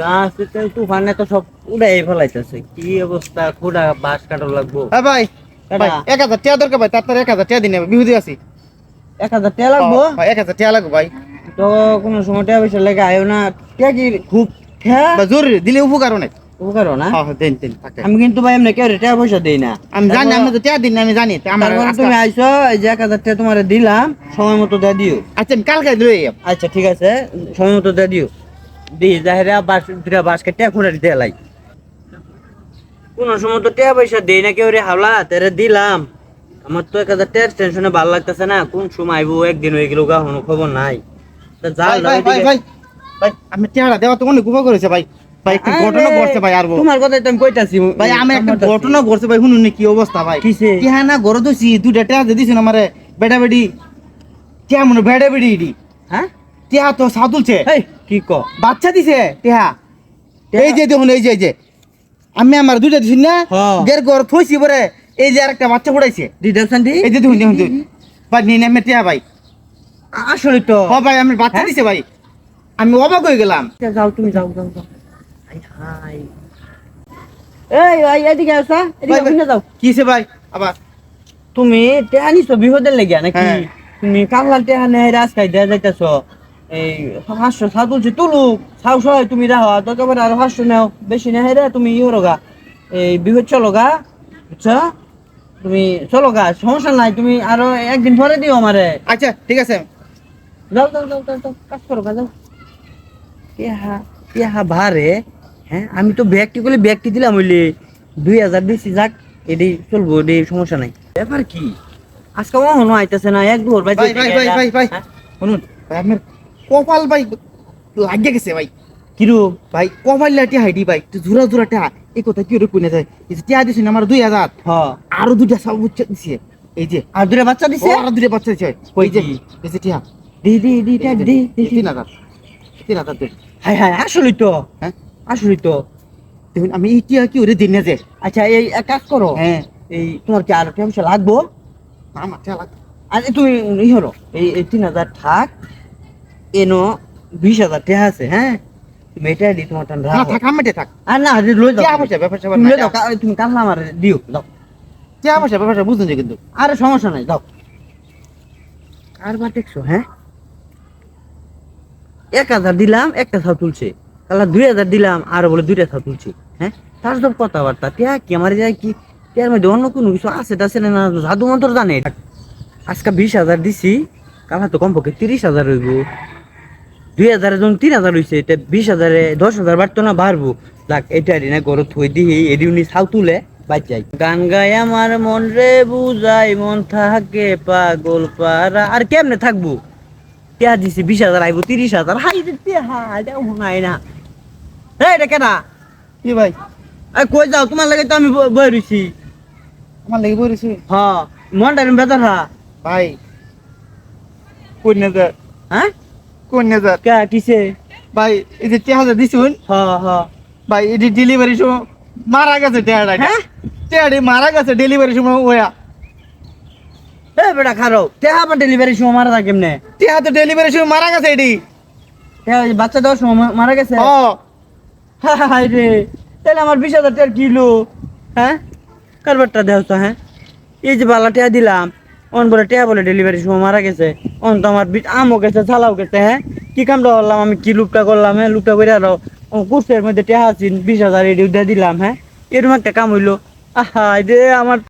গাছ তো তুফানে তো সব উড়াই ফেলাইতেছে। কি অবস্থা? কুড়া বাঁশ কাটো লাগবো। হ্যাঁ ভাই ভাই এক হাজার টাকা দরকার ভাই তার তার এক হাজার টাকা দিন বিহুদি আছি এক হাজার টাকা লাগবো? হ্যাঁ, এক হাজার টাকা লাগবো ভাই। তো কোনো সময় টাকা পয়সা লেগে আয়ো না। টাকা কি খুব হ্যাঁ জরুরি দিলে উপকার অনেক। উপকার না? হ্যাঁ হ্যাঁ, দেন দেন থাকে। আমি কিন্তু ভাই এমনি কেউ টাকা পয়সা দেই না। আমি জানি আমি তো টাকা দিন আমি জানি আমার তুমি আইছো এই যে এক হাজার তোমার দিলাম সময় মতো দিয়ে দিও। আচ্ছা আমি কালকে আচ্ছা ঠিক আছে সময় মতো দিয়ে দিও। দি যাহেরা বাস দুটা বাস কেটে খুঁড়ে দিতে লাই। কোন সময় তো টাকা পয়সা দেই না কেউ রে হাওলা তেরে দিলাম। আমার তো এক হাজার টাকার টেনশনে ভালো লাগতেছে না কোন সময় আইবো একদিন হয়ে গেল গা কোনো খবর নাই। তা যা ভাই ভাই ভাই আমি টাকা দেওয়া তো অনেক উপকার করেছে ভাই। ভাই একটা ঘটনা ঘটছে ভাই আর তোমার কথাই তো আমি কইতাছি ভাই আমি একটা ঘটনা ঘটছে ভাই শুনুন কি অবস্থা ভাই। কিসে? টিহা না ঘরে দোষি দুটা টাকা দিছেন আমারে বেটা বেডি টিহা মনে বেটা বেডি ইডি। হ্যাঁ? টিহা তো তুলছে। কি ক? বাচ্চা দিছে টিহা। টিহা? এই যে দেখুন এই যে এই যে। আমি আমার দুইটা দিছি না হ্যাঁ। গের ঘর থইছি পরে এই যে আরেকটা বাচ্চা ফুটাইছে। দি দেবসান দি এই যে দেখুন দেখুন ভাই নিয়ে নেমে ভাই। আসলে তো। হ ভাই আমি বাচ্চা হ্যাঁ? দিছে ভাই। আমি অবাক হয়ে গেলাম। যাও তুমি যাও যাও যাও। হাই। এই ভাই এদিকে আসা এদিকে ভাই, ভাই। যাও। কিছে ভাই? আবার? তুমি টেহা নিছো বিপদের লেগে নাকি? হ্যাঁ। তুমি কামলাল টেহা নেই রাস্তায় দেয়া যাইতেছ। এই তুলছি তুলুক তুমি রাহো দরকার আরও হাঁসশো নেও বেশি নেই রে তুমি ইয়ে রোগা। এই বিপদ চলো গা বুঝছ? তুমি চলো গা সমস্যা নাই তুমি আরও একদিন পরে দিও আমারে। আচ্ছা ঠিক আছে। যাও যাও যাও যাও কাজ করো গা যাও ভারে? হ্যাঁ আমি তো ব্যাগটি করলে ব্যাগটি দিলাম হইলে। দুই হাজার দিছি যাক এটি চলবো এটি সমস্যা নাই। ব্যাপার কি? আজকে কখনো আইতেছে না এক দুপুর ভাই ভাই ভাই ভাই ভাই। হ্যাঁ? শুনুন ভাই আপনার কপাল ভাই লাগিয়ে গেছে ভাই। কিরু? ভাই কপাল লাটি হাইডি ভাই তুই জোরা জোরা টা এই কথা কি ওরে কইনে যায়? এই যে টিয়া দিছেন আমার দুই হাজার। হ। আরও দুইটা সব উচ্চ দিছে। এই যে আর দুটা বাচ্চা দিছে? আরও দুইটা বাচ্চা দিছে কই যে এই যে টিয়া দি দি দি টা দি দি তিন হাজার। তিন হাজার দেন। হাই হাই আসলেই তো হ্যাঁ? আসলেই তো দেখুন আমি এই টিয়া কি ওরে দিন না যে? আচ্ছা এই এক কাজ করো। হ্যাঁ। এই তোমার কি আর টেমসা লাগবো? আমার টিয়া লাগবে। আর তুমি ই হলো এই এই তিন হাজার থাক। এনো বিশ হাজার টাকা আছে হ্যাঁ? তুমি এটা দি তোমার টান রাখো। থাক আমি থাক। আর না আরে লই ব্যাপার স্যাপার লই যাও তুমি কাল আমার দিও দাও বুঝুন যে কিন্তু। আরে সমস্যা নাই দাও কারবার দেখছ হ্যাঁ? এক হাজার দিলাম একটা ছাউ তুলছে। কালা দুই হাজার দিলাম আর বলে দুইটা ছাউ তুলছে হ্যাঁ? তার সব কথাবার্তা টিয়া কি আমার যায় কি? টিয়ার মধ্যে অন্য কোনো কিছু আছে টাছে না জাদু মন্ত্র জানে। আজকে বিশ হাজার দিছি কালা তো কমপক্ষে তিরিশ হাজার হইব। দুই হাজারে যখন তিন হাজার হইছে এটা বিশ হাজারে দশ হাজার বাড়তো না বাড়বো। দেখ এটা না গরত থই দিহি এদি উনি ছাউ তুলে বাচ্চাই গান গায় আমার মন রে বুঝাই মন থাকে পাগল পারা আর কেমনে থাকব? টিয়া দিছি বিশ হাজার আইবো তিরিশ হাজার। হাই নাই না। এই এটা কেনা কি ভাই? এই কই যাও তোমার লাগে তো আমি বই রইছি। আমার লেগে পড়েছে হ মনটা এরম বেজার হা। ভাই কোন নেজার হ্যাঁ? কোন নেজার? কে কিসে ভাই এই যে টিয়া দিছুন হ হ। ভাই এটি ডেলিভারি সময় মারা গেছে টিয়াটা হ্যাঁ? টিয়াটি মারা গেছে ডেলিভারি সময় ওয়া। এই বেটা খারো টিয়া আবার ডেলিভারি সময় মারা থাকে কেমনে? টিয়া তো ডেলিভারি সময় মারা গেছে ওই যে বাচ্চা দেওয়ার সময় মারা গেছে? ও। হাই রে তাহলে আমার বিশ হাজার টাকার কিলো হ্যাঁ? কারবারটা দেও তো হ্যাঁ? এই যে বালা টিয়া দিলাম অন বলে টিয়া বলে ডেলিভারি সময় মারা গেছে। অন তো আমার আমও গেছে ছালাও গেছে হ্যাঁ? কি কামটা করলাম আমি? কি লুপটা করলাম হ্যাঁ? লুপটা করে আরও কুর্সের মধ্যে টেহা আছি, বিশ হাজার দিয়ে দিলাম হ্যাঁ? এরকম একটা কাম হইল। আহা যে আমার